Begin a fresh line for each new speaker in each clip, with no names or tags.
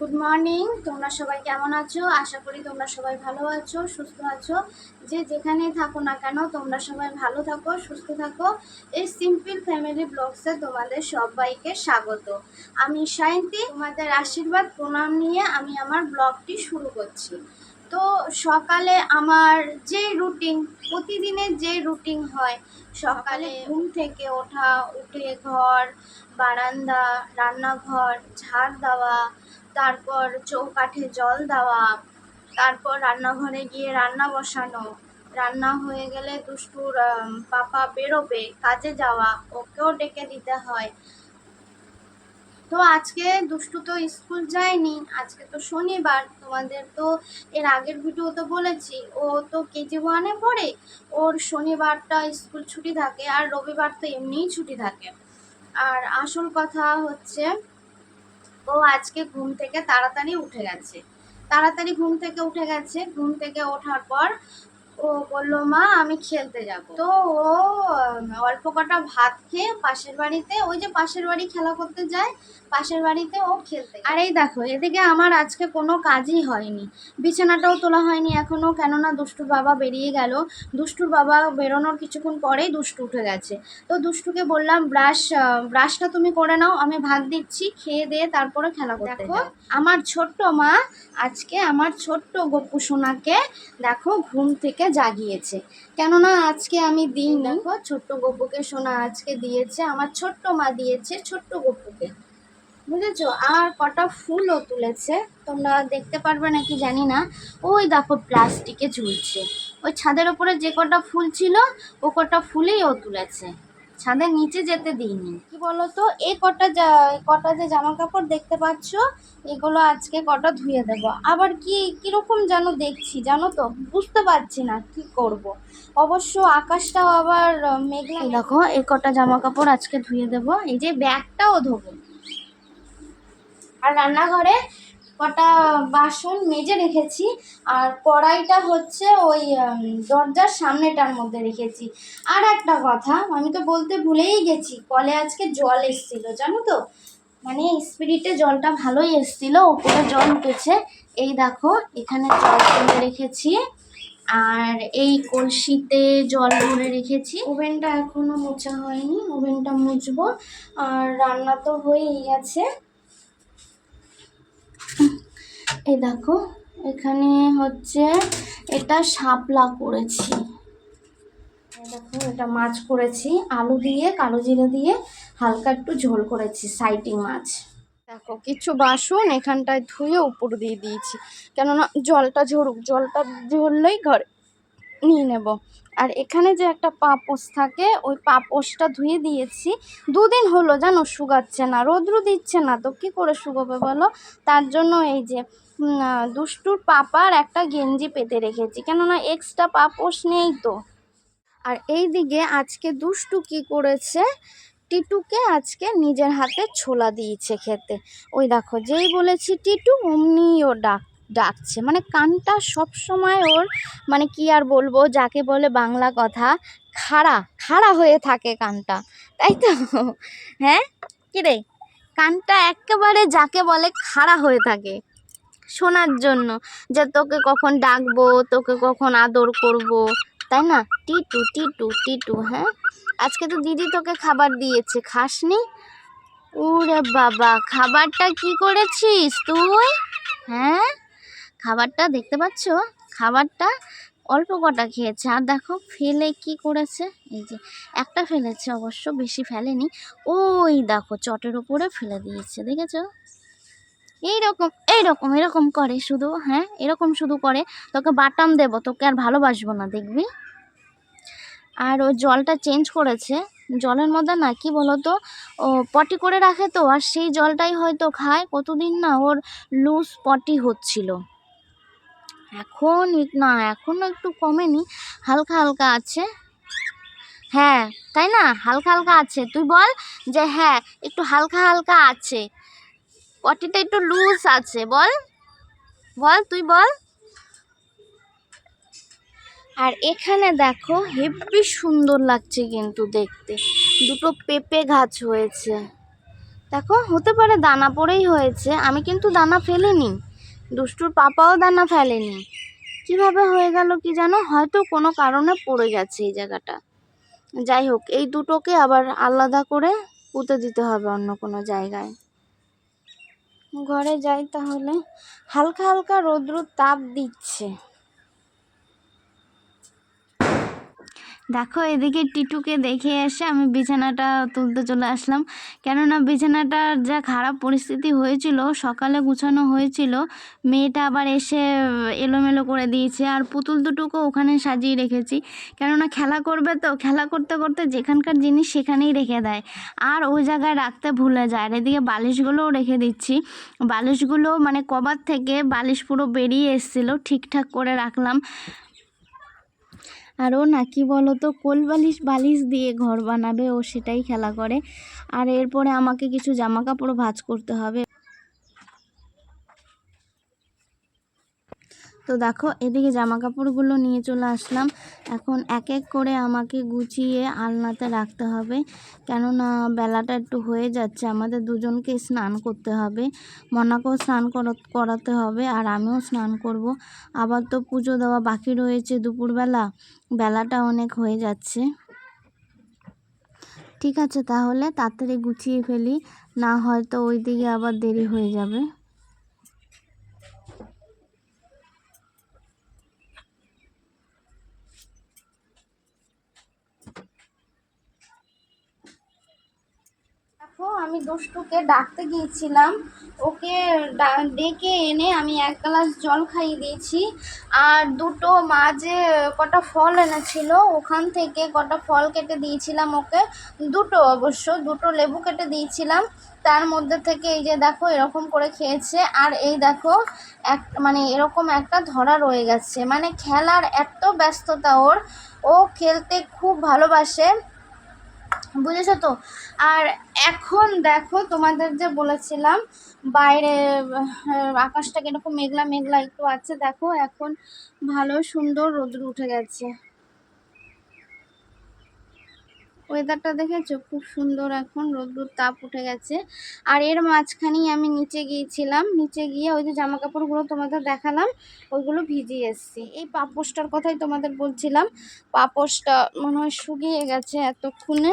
Good morning তোমরা সবাই কেমন আছো? আশা করি তোমরা সবাই ভালো আছো সুস্থ আছো। যে যেখানেই থাকো না কেন তোমরা সবাই ভালো থাকো সুস্থ থাকো। এই সিম্পল ফ্যামিলি ব্লগসে তোমাদের সবাইকে স্বাগত। আমি সায়ন্তী তোমাদের আশীর্বাদ প্রণাম নিয়ে আমি আমার ব্লগটি শুরু করছি। তো সকালে আমার যে রুটিন প্রতিদিনের যে রুটিন হয় সকালে ঘুম থেকে ওঠা উঠে ঘর বারান্দা রান্নাঘর ঝাড় দেওয়া তারপর চৌকাঠে জল দেওয়া, তারপর রান্নাঘরে গিয়ে রান্না বসানো। রান্না হয়ে গেলে দুষ্টুর পাপা বেরোবে, কাজে যাওয়া, ওকেও ডেকে দিতে হয়। তো আজকে দুষ্টু তো স্কুল যায়নি, আজকে তো শনিবার, তোমাদের তো এর আগের ভিডিও তো বলেছি, ও তো কেজি ওয়ানে পড়ে, ওর শনিবারটা স্কুল ছুটি থাকে আর রবিবার তো এমনিই ছুটি থাকে। আর আসল কথা হচ্ছে ও আজকে ঘুম থেকে তাড়াতাড়ি উঠে গেছে। তাড়াতাড়ি ঘুম থেকে উঠে গেছে। ঘুম থেকে ওঠার পর ও বলল মা আমি খেলতে যাব। তো ও অল্প কটা ভাত খেয়ে পাশের বাড়িতে ওই যে পাশের বাড়ি খেলা করতে যায় পাশের বাড়িতে ও খেলতে আর এই দেখো এদিকে আমার আজকে কোনো কাজই হয়নি। বিছানাটাও তোলা হয়নি এখনও কেননা দুষ্টুর বাবা বেরিয়ে গেল। দুষ্টুর বাবা বেরোনোর কিছুক্ষণ পরেই দুষ্টু উঠে গেছে। তো দুষ্টুকে বললাম ব্রাশ ব্রাশটা তুমি করে নাও আমি ভাত দিচ্ছি খেয়ে দিয়ে তারপরে খেলা করতে দেখো আমার ছোট্ট মা আজকে আমার ছোট্ট গপ্পু সোনাকে দেখো ঘুম থেকে জাগিয়েছে। কেননা আজকে আমি দিই দেখো, ছোট্ট গপুকে সোনা আজকে দিয়েছে, আমার ছোট্ট মা দিয়েছে, ছোট্ট গপুকে। বুঝেছ? আর কটা ফুলও তুলেছে। তোমরা দেখতে পারবে নাকি জানি না। ওই দেখো, প্লাস্টিকে ঝুলছে। ওই ছাদের ওপরে যে কটা ফুল ছিল, ও কটা ফুলেই ও তুলেছে। ছাদের নিচে যেতে দিইনি। কি বলতো? এই কটা কটা যে জামা কাপড় দেখতে পাচ্ছ এগুলো আজকে কটা ধুয়ে দেব। আবার কি কীরকম যেন দেখছি জানো তো? বুঝতে পারছি না কি করব। অবশ্য আকাশটাও আবার মেঘলা দেখো এই কটা জামা কাপড় আজকে ধুয়ে দেব। এই যে ব্যাগটাও ধোবো। আর রান্নাঘরে কটা বাসন মেজে রেখেছি আর কড়াইটা হচ্ছে ওই দরজার সামনেটার মধ্যে রেখেছি। আর একটা কথা, আমি তো বলতে ভুলেই গেছি, কলে আজকে জল এসছিল, জানো তো? মানে স্পিরিটে জলটা ভালোই এসছিল উপরে জল উঠেছে। এই দেখো, এখানে জল তুলে রেখেছি, আর এই কলসিতে জল ভরে রেখেছি। ওভেনটা এখনও মোছা হয়নি, ওভেনটা মুছবো। আর রান্না তো হয়েই গেছে। এই দেখো, এখানে হচ্ছে এটা শাপলা করেছি। দেখো, এটা মাছ করেছি, আলু দিয়ে, কালো জিরে দিয়ে হালকা একটু ঝোল করেছি, সাইটিং মাছ। দেখো, কিছু বাসন এখানটায় ধুয়ে উপর দিয়ে দিয়েছি। কেননা জলটা ঝরুক, জলটা ঝরলেই ঘরে নিয়ে নেব। আর এখানে যে একটা পাপোশ থাকে, ওই পাপোশটা ধুয়ে দিয়েছি। দুদিন হলো জানো শুকাচ্ছে না, রোদ্রু দিচ্ছে না তো, কি করে শুকোবে বলো? তার জন্য এই যে দুষ্টুর পাপার একটা গেঞ্জি পেতে রেখেছি, কেননা এক্সট্রা পাপোশ নেই তো। আর এই দিকে আজকে দুষ্টু কি করেছে? টিটুকে আজকে নিজের হাতে ছোলা দিয়েছে খেতে। ওই দেখো, যেই বলেছি টিটু অমনি ও ডাক ডাকছে। মানে কানটা সব সময় ওর মানে কি আর বলব, যাকে বলে বাংলা কথা, খাড়া খাড়া হয়ে থাকে কানটা। তাই তো? হ্যাঁ? কিরে কানটা একেবারে যাকে বলে খাড়া হয়ে থাকে শোনার জন্য, যে তোকে কখন ডাকবো, তোকে কখন আদর করব, তাই না? টিটু টিটু টিটু হ্যাঁ? আজকে তো দিদি তোকে খাবার দিয়েছে, খাসনি? ওরে বাবা, খাবারটা কি করেছিস তুই? হ্যাঁ? খাবারটা দেখতে পাচ্ছ? খাবারটা অল্প কটা খেয়েছে। আর দেখো ফেলে কি করেছে? এই যে একটা ফেলেছে অবশ্য, বেশি ফেলেনি। ওই দেখো চটের উপরে ফেলে দিয়েছে, দেখেছ? এইরকম এইরকম, এরকম করে শুধু হ্যাঁ? এরকম শুধু করে। তোকে বাটাম দেবো, তোকে আর ভালোবাসবো না, দেখবি? আর ও জলটা চেঞ্জ করেছে। জলের মধ্যে না, কি বলতো? ও পটি করে রাখে তো, আর সেই জলটাই হয়তো খায়। কতদিন না ওর লুজ পটি হচ্ছিল। এখন না এখনও একটু কমেনি। হালকা হালকা আছে। হ্যাঁ তাই না? হালকা হালকা আছে। তুই বল যে হ্যাঁ একটু হালকা হালকা আছে। পটিটা একটু লুজ আছে, বল। বল, তুই বল। আর এখানে দেখো, হেব্বি সুন্দর লাগছে কিন্তু দেখতে। দুটো পেঁপে গাছ হয়েছে। দেখো, হতে পারে দানা পড়েই হয়েছে। আমি কিন্তু দানা ফেলিনি। দুষ্টুর পাপাও দানা ফেলেনি। কীভাবে হয়ে গেল কি জানো? হয়তো কোনো কারণে পড়ে গেছে এই জায়গাটা। যাই হোক, এই দুটোকে আবার আলাদা করে পুঁতে দিতে হবে অন্য কোনো জায়গায়। ঘরে যাই তাহলে। হালকা হালকা রৌদ্র তাপ দিচ্ছে। দেখো, এদিকে টিটুকে দেখে এসে আমি বিছানাটা তুলতে চলে আসলাম। কেননা বিছানাটার যা খারাপ পরিস্থিতি হয়েছিল, সকালে গুছানো হয়েছিল, মেয়েটা আবার এসে এলোমেলো করে দিয়েছে। আর পুতুল দুটোকে ওখানে সাজিয়ে রেখেছি। কেননা খেলা করবে তো, খেলা করতে করতে যেখানকার জিনিস সেখানেই রেখে দেয়। আর ওই জায়গায় রাখতে ভুলে যায়। আর এদিকে বালিশগুলোও রেখে দিচ্ছি। বালিশগুলো মানে কবার থেকে বালিশ পুরো বেরিয়ে এসেছিল, ঠিকঠাক করে রাখলাম। আর ও না, কি বলো তো কোল বালিশ বালিশ দিয়ে ঘর বানাবে ও সেটাই খেলা করে। আর এরপরে আমাকে কিছু জামা কাপড় ভাঁজ করতে হবে। তো দেখো, এদিকে জামা কাপড়গুলো নিয়ে চলে আসলাম। এখন এক এক করে আমাকে গুছিয়ে আলনাতে রাখতে হবে। কেননা বেলাটা একটু হয়ে যাচ্ছে, আমাদের দুজনকে স্নান করতে হবে। মনাকেও স্নান করা- করাতে হবে আর আমিও স্নান করব। আবার তো পুজো দেওয়া বাকি রয়েছে দুপুরবেলা, বেলাটা অনেক হয়ে যাচ্ছে। ঠিক আছে, তাহলে তাড়াতাড়ি গুছিয়ে ফেলি, না হয়তো ওই দিকে আবার দেরি হয়ে যাবে দেখো আমি দুষ্টুকে ডাকতে গিয়েছিলাম। ওকে ডেকে এনে আমি এক গ্লাস জল খাইয়ে দিয়েছি। আর দুটো মাঝে কটা ফল এনেছিল, ওখান থেকে কটা ফল কেটে দিয়েছিলাম ওকে। দুটো অবশ্য, দুটো লেবু কেটে দিয়েছিলাম। তার মধ্যে থেকে এই যে দেখো, এরকম করে খেয়েছে। আর এই দেখো, এক মানে এরকম একটা ধরা রয়ে গেছে। মানে খেলার এত ব্যস্ততা ওর। ও খেলতে খুব ভালোবাসে। বুঝেছ তো? আর এখন দেখো তোমাদের যে বলেছিলাম, বাইরে আকাশটা কীরকম মেঘলা মেঘলা একটু আছে, দেখো এখন ভালো সুন্দর রোদ্র উঠে গেছে। ওয়েদারটা দেখেছ? খুব সুন্দর এখন রোদ্দুর তাপ উঠে গেছে। আর এর মাঝখানেই আমি নিচে গিয়েছিলাম, নিচে গিয়ে ওই যে জামা কাপড়গুলো তোমাদের দেখালাম, ওইগুলো ভিজিয়ে এসেছি। এই পাপোশটার কথাই তোমাদের বলছিলাম, পাপোশটা মনে হয় শুকিয়ে গেছে এতক্ষণে।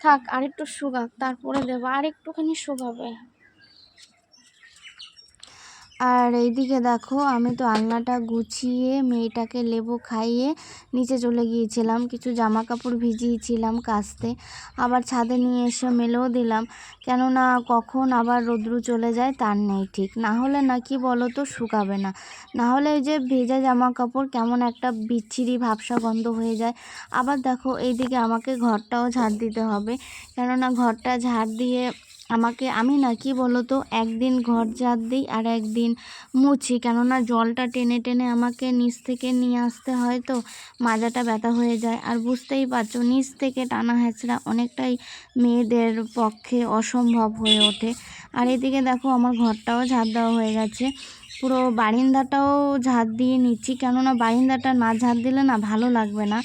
থাক আরেকটু শুকাক তারপরে দেবো আর একটুখানি শুকাবে। আর এইদিকে দেখো, আমি তো আলনাটা গুছিয়ে মেয়েটাকে লেবু খাইয়ে নিচে চলে গিয়েছিলাম। কিছু জামা কাপড় ভিজিয়েছিলাম কাচতে আবার ছাদে নিয়ে এসে মেলেও দিলাম। কেননা কখন আবার রোদ্রু চলে যায় তার নেই ঠিক। না হলে না কি বলো তো শুকাবে না। না হলে এই যে ভেজা জামা কাপড় কেমন একটা বিচ্ছিরি ভাবসা গন্ধ হয়ে যায়। আবার দেখো এইদিকে আমাকে ঘরটাও ঝাড় দিতে হবে। কেননা ঘরটা ঝাড় দিয়ে আমাকে, আমি না, কি বলো তো একদিন ঘর ঝাড় দিই আর একদিন মুছি। কেননা জলটা টেনে টেনে আমাকে নিচ থেকে নিয়ে আসতে হয় তো, মাজাটা ব্যথা হয়ে যায়। আর বুঝতেই পারছ, নিচ থেকে টানা হ্যাঁচড়া অনেকটাই মেয়েদের পক্ষে অসম্ভব হয়ে ওঠে। আর এদিকে দেখো, আমার ঘরটাও ঝাড় দেওয়া হয়ে গেছে। পুরো বারিন্দাটাও ঝাড় দিয়ে নিচ্ছি। কেননা বারিন্দাটা না ঝাড় দিলে না ভালো লাগবে না।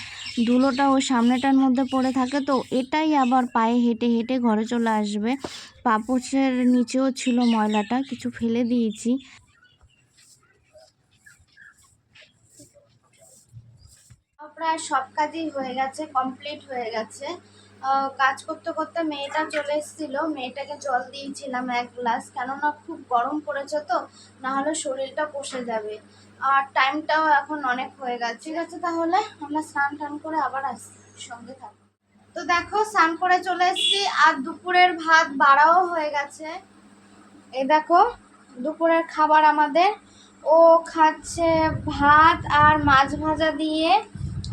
ধুলোটা ওই সামনেটার মধ্যে পড়ে থাকে তো এটাই আবার পায়ে হেঁটে হেঁটে ঘরে চলে আসবে। পাপোশের নিচেও ছিল ময়লাটা, কিছু ফেলে দিয়েছি। প্রায় সব কাজই হয়ে গেছে কমপ্লিট হয়ে গেছে। কাজ করতে করতে মেয়েটা চলে এসেছিল। মেয়েটাকে জল দিয়েছিলাম এক গ্লাস। কেননা খুব গরম পড়েছে তো, নাহলে শরীরটা বসে যাবে। আর টাইমটাও এখন অনেক হয়ে গেছে। ঠিক আছে, তাহলে আমরা স্নান টান করে আবার আসছি। সঙ্গে থাকো। তো দেখো, স্নান করে চলে এসেছি। আর দুপুরের ভাত বাড়াও হয়ে গেছে। এ দেখো, দুপুরের খাবার আমাদের। ও খাচ্ছে ভাত আর মাছ ভাজা দিয়ে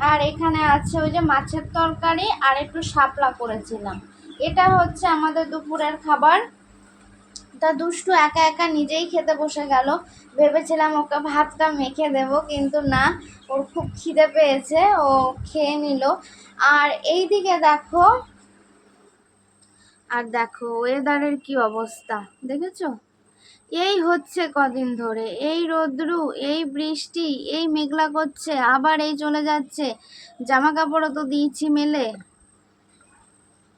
আর এখানে আছে ওই যে মাছের তরকারি আর একটু শাপলা করেছিলাম। এটা হচ্ছে আমাদের দুপুরের খাবার। তা দুষ্টু একা একা নিজেই খেতে বসে গেল। ভেবেছিলাম ওকে ভাতটা মেখে দেব, কিন্তু না, ওর খুব খিদে পেয়েছে, ও খেয়ে নিল। আর এই দিকে দেখো, আর দেখো ওয়েদারের কি অবস্থা, দেখেছ? এই হচ্ছে কদিন ধরে, এই রোদ্রু, এই বৃষ্টি, এই মেঘলা করছে, আবার এই চলে যাচ্ছে। জামা কাপড়ও তো দিয়েছি মেলে।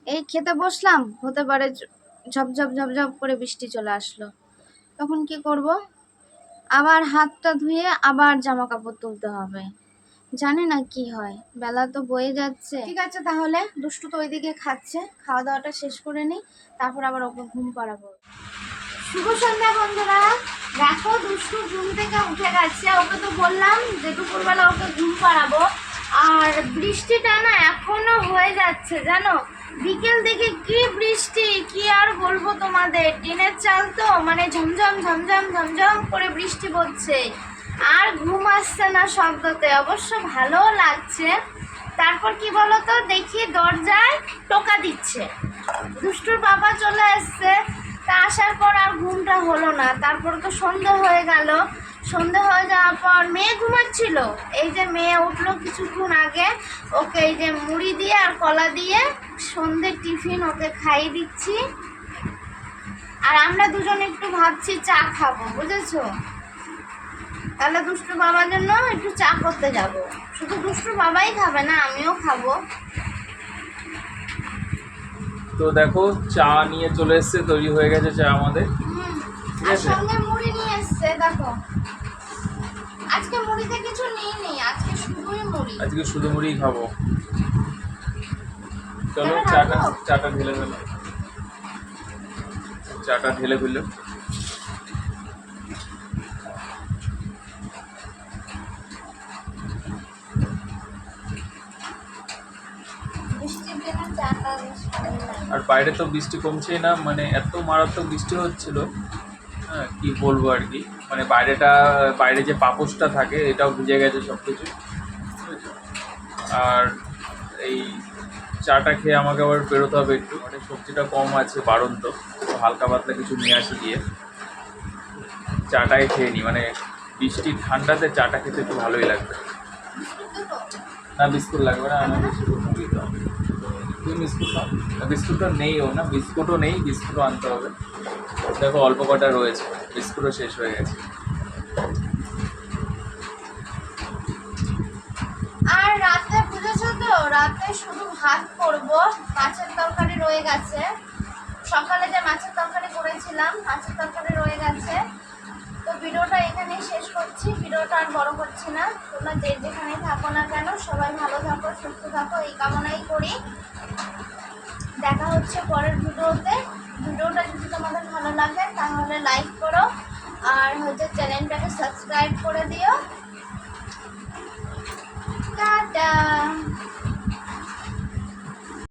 এই খেতে বসলাম, হতে পারে ঝপঝপ ঝপঝপ করে বৃষ্টি চলে আসলো। তখন কি করব? আবার হাতটা ধুয়ে আবার জামা কাপড় তুলতে হবে। জানি না কি হয়, বেলা তো বয়ে যাচ্ছে। ঠিক আছে তাহলে, দুষ্টু তো ওইদিকে খাচ্ছে, খাওয়া দাওয়াটা শেষ করে নিই, তারপর আবার ওকে ঘুম পাড়াবো। শুভ সন্ধ্যা, বন্ধুরা। দেখো, দুষ্টু ঘুম থেকে উঠে গেছে। ওকে তো বললাম যে দুপুরবেলা ওকে ঘুম পাড়াবো। আর বৃষ্টিটা না এখনও হয়ে যাচ্ছে, জানো? বিকেল থেকে কি বৃষ্টি, কি আর বলব তোমাদের? টিনের চাল তো মানে ঝমঝম ঝমঝম ঝমঝম করে বৃষ্টি পড়ছে। আর ঘুম আসছে না শব্দতে, অবশ্য ভালোও লাগছে। তারপর কি বলতো দেখি দরজায় টোকা দিচ্ছে। দুষ্টুর বাবা চলে এসছে। তা আসার পর আর ঘুমটা হলো না। তারপর তো সন্ধে হয়ে গেল। সন্ধে হয়ে যাওয়ার পর মেয়ে ঘুমাচ্ছিল। এই যে মেয়ে উঠল কিছুক্ষণ আগে, ওকে এই যে মুড়ি দিয়ে আর কলা দিয়ে সন্ধে টিফিন ওকে খাইয়ে দিচ্ছি। আর আমরা দুজন একটু ভাবছি চা খাব, বুঝেছ? তাহলে দুষ্টু বাবার জন্য একটু চা করতে যাব। শুধু দুষ্টু বাবাই খাবে না, আমিও খাব।
তো দেখো চা নিয়ে চলে এসছে তৈরি হয়ে গেছে চা আমাদের। ঠিক আছে।
মুড়ি নিয়ে এসছে দেখো। আজকে মুড়িতে কিছু নেই নেই আজকে শুধুই মুড়ি।
আজকে শুধু মুড়িই খাব। চলো চাটা? চাটা ঢেলে ফেলো। চাটা ঢেলে ফেলল আর বাইরে তো বৃষ্টি কমছেই না মানে এত মারাত্মক বৃষ্টি হচ্ছিল হ্যাঁ কি বলব আর কি? মানে বাইরেটা, বাইরে যে পাপোশটা থাকে, এটাও ভিজে গেছে সব কিছু আর এই চাটা খেয়ে আমাকে আবার বেরোতে হবে একটু মানে সবজিটা কম আছে, বাড়ন্ত হালকা পাতলা কিছু নিয়ে আসি গিয়ে। চাটাই খেয়ে নিই মানে বৃষ্টির ঠান্ডাতে চাটা খেতে একটু ভালোই লাগবে। না, বিস্কুট লাগবে না হবে তুমি বিস্কুট খাও বিস্কুটটা নেইও না, বিস্কুটও নেই, বিস্কুটও আনতে হবে। দেখো অল্প কটা রয়েছে, বিস্কুটও শেষ হয়ে গেছে।
আর রাতে বুঝেছ তো, রাতে শুধু ভাত করব, মাছের তরকারি রয়ে গেছে। সকালে যে মাছের তরকারি করেছিলাম, মাছের তরকারি রয়ে গেছে। তো ভিডিওটা এখানেই শেষ করছি, ভিডিওটা আর বড় করছি না। তোমরা যে যেখানেই থাকো না কেন, সবাই ভালো থাকো, সুস্থ থাকো, এই কামনাই করি। দেখা হচ্ছে পরের ভিডিওতে। ভিডিওটা যদি তোমাদের ভালো লাগে, তাহলে লাইক করো। আর হচ্ছে চ্যানেলটাকে সাবস্ক্রাইব করে দিও। টাটা!